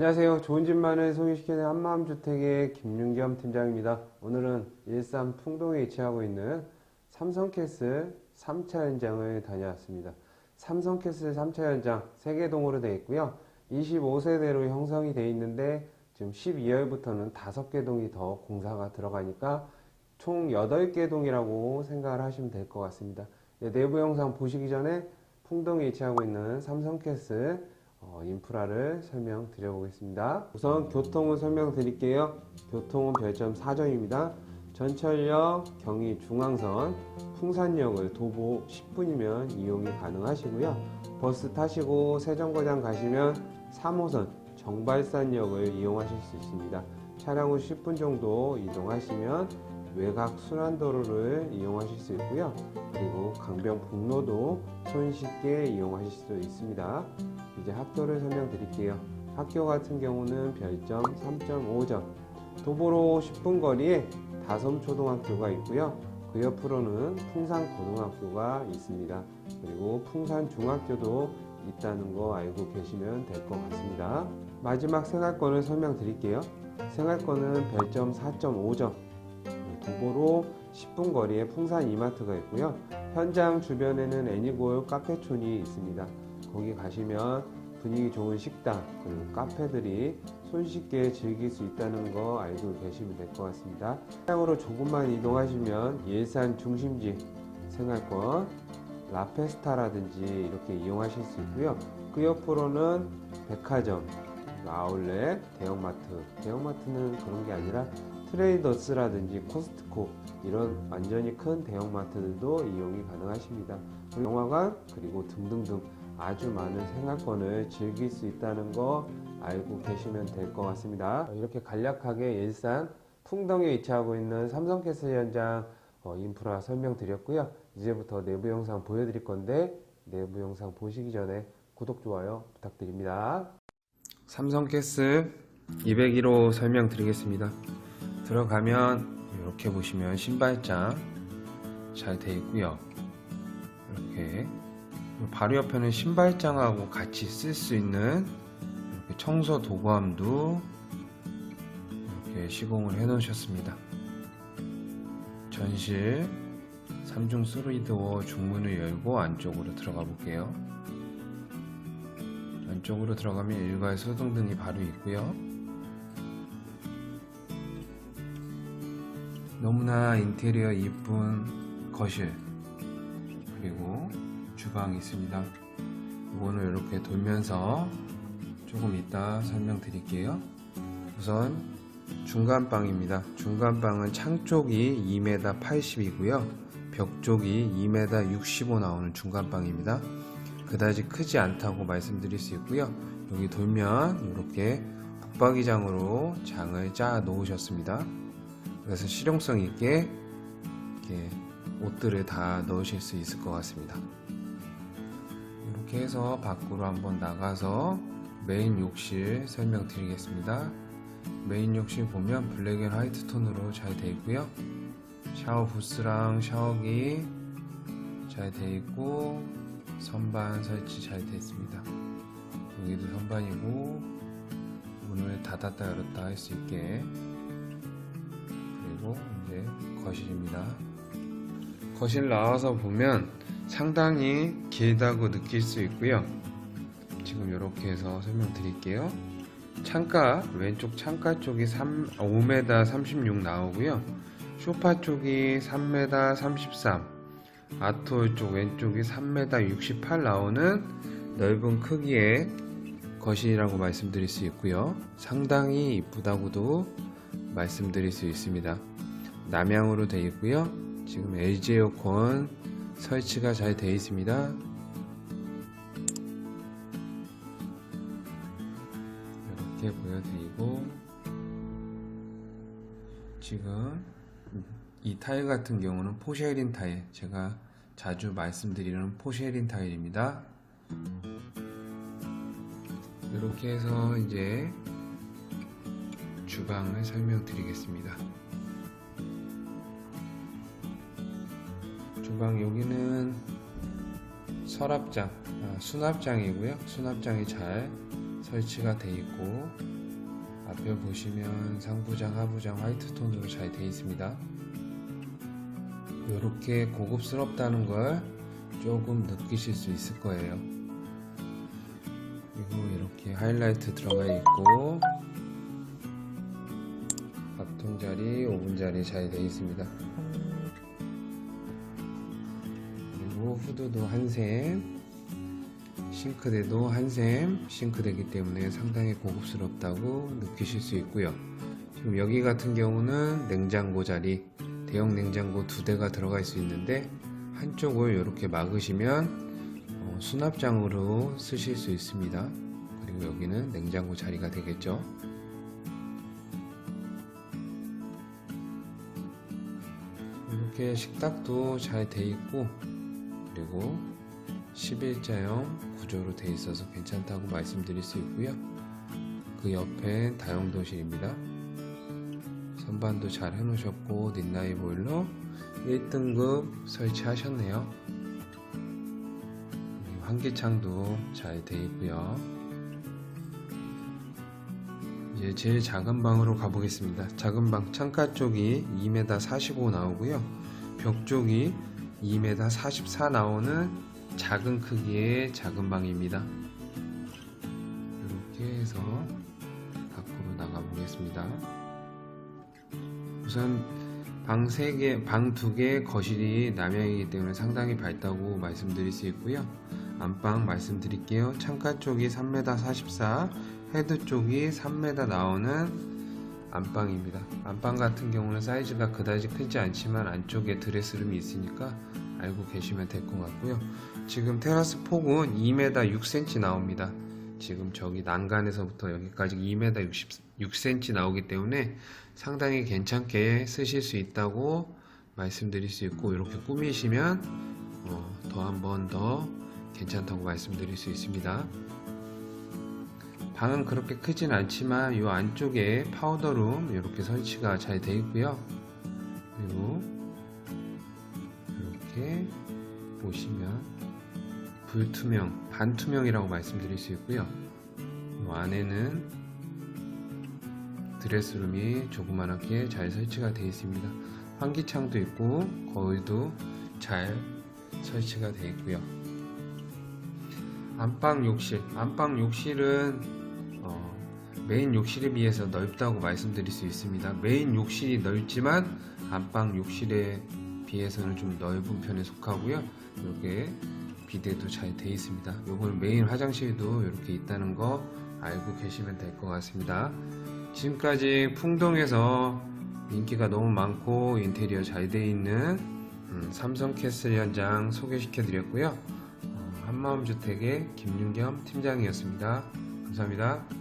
안녕하세요. 좋은 집만을 소개시키는 한마음주택의 김윤겸 팀장입니다. 오늘은 일산 풍동에 위치하고 있는 삼성캐슬 3차 현장을 다녀왔습니다. 삼성캐슬 3차 현장 3개 동으로 되어 있고요. 25세대로 형성이 되어 있는데 지금 12월부터는 5개 동이 더 공사가 들어가니까 총 8개 동이라고 생각을 하시면 될 것 같습니다. 네, 내부 영상 보시기 전에 풍동에 위치하고 있는 삼성캐슬 어, 인프라를 설명드려 보겠습니다. 우선 교통을 설명드릴게요. 교통은 별점 4점입니다. 전철역, 경의 중앙선, 풍산역을 도보 10분이면 이용이 가능하시고요. 버스 타시고 세정거장 가시면 3호선 정발산역을 이용하실 수 있습니다. 차량 후 10분 정도 이동하시면 외곽 순환도로를 이용하실 수 있고요. 그리고 강변북로도 손쉽게 이용하실 수 있습니다. 이제 학교를 설명드릴게요. 학교 같은 경우는 별점 3.5점. 도보로 10분 거리에 다섬초등학교가 있고요. 그 옆으로는 풍산고등학교가 있습니다. 그리고 풍산중학교도 있다는 거 알고 계시면 될 것 같습니다. 마지막 생활권을 설명드릴게요. 생활권은 별점 4.5점. 도보로 10분 거리에 풍산 이마트가 있고요. 현장 주변에는 애니골 카페촌이 있습니다. 거기 가시면 분위기 좋은 식당 그리고 카페들이 손쉽게 즐길 수 있다는 거 알고 계시면 될 것 같습니다. 차량으로 조금만 이동하시면 일산 중심지 생활권 라페스타라든지 이렇게 이용하실 수 있고요. 그 옆으로는 백화점, 아울렛, 대형마트. 대형마트는 그런 게 아니라 트레이더스라든지 코스트코 이런 완전히 큰 대형마트들도 이용이 가능하십니다. 영화관 그리고 등등등 아주 많은 생활권을 즐길 수 있다는 거 알고 계시면 될 것 같습니다. 이렇게 간략하게 일산 풍덩에 위치하고 있는 삼성캐슬 현장 어, 인프라 설명드렸고요. 이제부터 내부 영상 보여드릴 건데 내부 영상 보시기 전에 구독, 좋아요 부탁드립니다. 삼성캐슬 201호 설명드리겠습니다. 들어가면 이렇게 보시면 신발장 잘 되어 있고요. 이렇게 바로 옆에는 신발장하고 같이 쓸 수 있는 청소 도구함도 이렇게 시공을 해 놓으셨습니다. 전실 3중 3도어 중문을 열고 안쪽으로 들어가 볼게요. 안쪽으로 들어가면 일괄 소등등이 바로 있고요. 너무나 인테리어 이쁜 거실 그리고 주방이 있습니다. 이거는 이렇게 돌면서 조금 이따 설명드릴게요. 우선 중간방입니다. 중간방은 창 쪽이 2m 80이고요. 벽 쪽이 2m 65 나오는 중간방입니다. 그다지 크지 않다고 말씀드릴 수 있고요. 여기 돌면 이렇게 북박이장으로 장을 짜 놓으셨습니다. 그래서 실용성 있게 이렇게 옷들을 다 넣으실 수 있을 것 같습니다. 이렇게 해서 밖으로 한번 나가서 메인 욕실 설명드리겠습니다. 메인 욕실 보면 블랙 앤 화이트 톤으로 잘 되어 있고요. 샤워 부스랑 샤워기 잘 되어 있고 선반 설치 잘 되어 있습니다. 여기도 선반이고 문을 닫았다 열었다 할 수 있게 그리고 이제 거실입니다. 거실 나와서 보면 상당히 길다고 느낄 수 있고요. 지금 이렇게 해서 설명드릴게요. 창가 왼쪽 창가 쪽이 3, 5m 36 나오고요. 소파 쪽이 3m 33, 아트홀 쪽 왼쪽이 3m 68 나오는 넓은 크기의 거실이라고 말씀드릴 수 있고요. 상당히 이쁘다고도 말씀드릴 수 있습니다. 남향으로 되어 있고요. 지금 LG 에어컨 설치가 잘 되어 있습니다. 이렇게 보여드리고 지금 이 타일 같은 경우는 포쉐린 타일 제가 자주 말씀드리는 포쉐린 타일입니다. 이렇게 해서 이제 주방을 설명드리겠습니다. 주방 여기는 서랍장, 아, 수납장이고요. 수납장이 잘 설치가 돼 있고 앞에 보시면 상부장, 하부장 화이트 톤으로 잘 돼 있습니다. 이렇게 고급스럽다는 걸 조금 느끼실 수 있을 거예요. 그리고 이렇게 하이라이트 들어가 있고 밥통 자리, 오븐 자리 잘 돼 있습니다. 후드도 한샘, 싱크대도 한샘 싱크대이기 때문에 상당히 고급스럽다고 느끼실 수 있고요. 지금 여기 같은 경우는 냉장고 자리, 대형 냉장고 두 대가 들어갈 수 있는데 한쪽을 이렇게 막으시면 어, 수납장으로 쓰실 수 있습니다. 그리고 여기는 냉장고 자리가 되겠죠. 이렇게 식탁도 잘 돼 있고 그리고 11자형 구조로 돼 있어서 괜찮다고 말씀드릴 수 있고요. 그 옆엔 다용도실입니다. 선반도 잘 해놓으셨고 닌나이 보일러 1등급 설치하셨네요. 환기창도 잘돼 있고요. 이제 제일 작은 방으로 가보겠습니다. 작은 방 창가 쪽이 2m 45 나오고요. 벽 쪽이 2m 44 나오는 작은 크기의 작은 방입니다. 이렇게 해서 밖으로 나가 보겠습니다. 우선 방 3개, 방 2개 거실이 남향이기 때문에 상당히 밝다고 말씀드릴 수 있고요. 안방 말씀드릴게요. 창가 쪽이 3m 44, 헤드 쪽이 3m 나오는 안방입니다. 안방 같은 경우는 사이즈가 그다지 크지 않지만 안쪽에 드레스룸이 있으니까 알고 계시면 될 것 같고요. 지금 테라스 폭은 2m 6cm 나옵니다. 지금 저기 난간에서부터 여기까지 2m 66cm 나오기 때문에 상당히 괜찮게 쓰실 수 있다고 말씀드릴 수 있고 이렇게 꾸미시면 어, 더 한 번 더 괜찮다고 말씀드릴 수 있습니다. 방은 그렇게 크진 않지만 이 안쪽에 파우더룸 이렇게 설치가 잘 되어 있고요. 그리고 이렇게 보시면 불투명, 반투명이라고 말씀드릴 수 있고요. 이 안에는 드레스룸이 조그만하게 잘 설치가 되어 있습니다. 환기창도 있고 거울도 잘 설치가 되어 있고요. 안방 욕실, 안방 욕실은 어, 메인 욕실에 비해서 넓다고 말씀드릴 수 있습니다. 메인 욕실이 넓지만 안방 욕실에 비해서는 좀 넓은 편에 속하고요. 이렇게 비대도 잘 되어 있습니다. 요건 메인 화장실도 이렇게 있다는 거 알고 계시면 될 것 같습니다. 지금까지 풍동에서 인기가 너무 많고 인테리어 잘 되어 있는 음, 삼성 캐슬 현장 소개시켜 드렸고요. 어, 한마음주택의 김윤겸 팀장이었습니다. 감사합니다.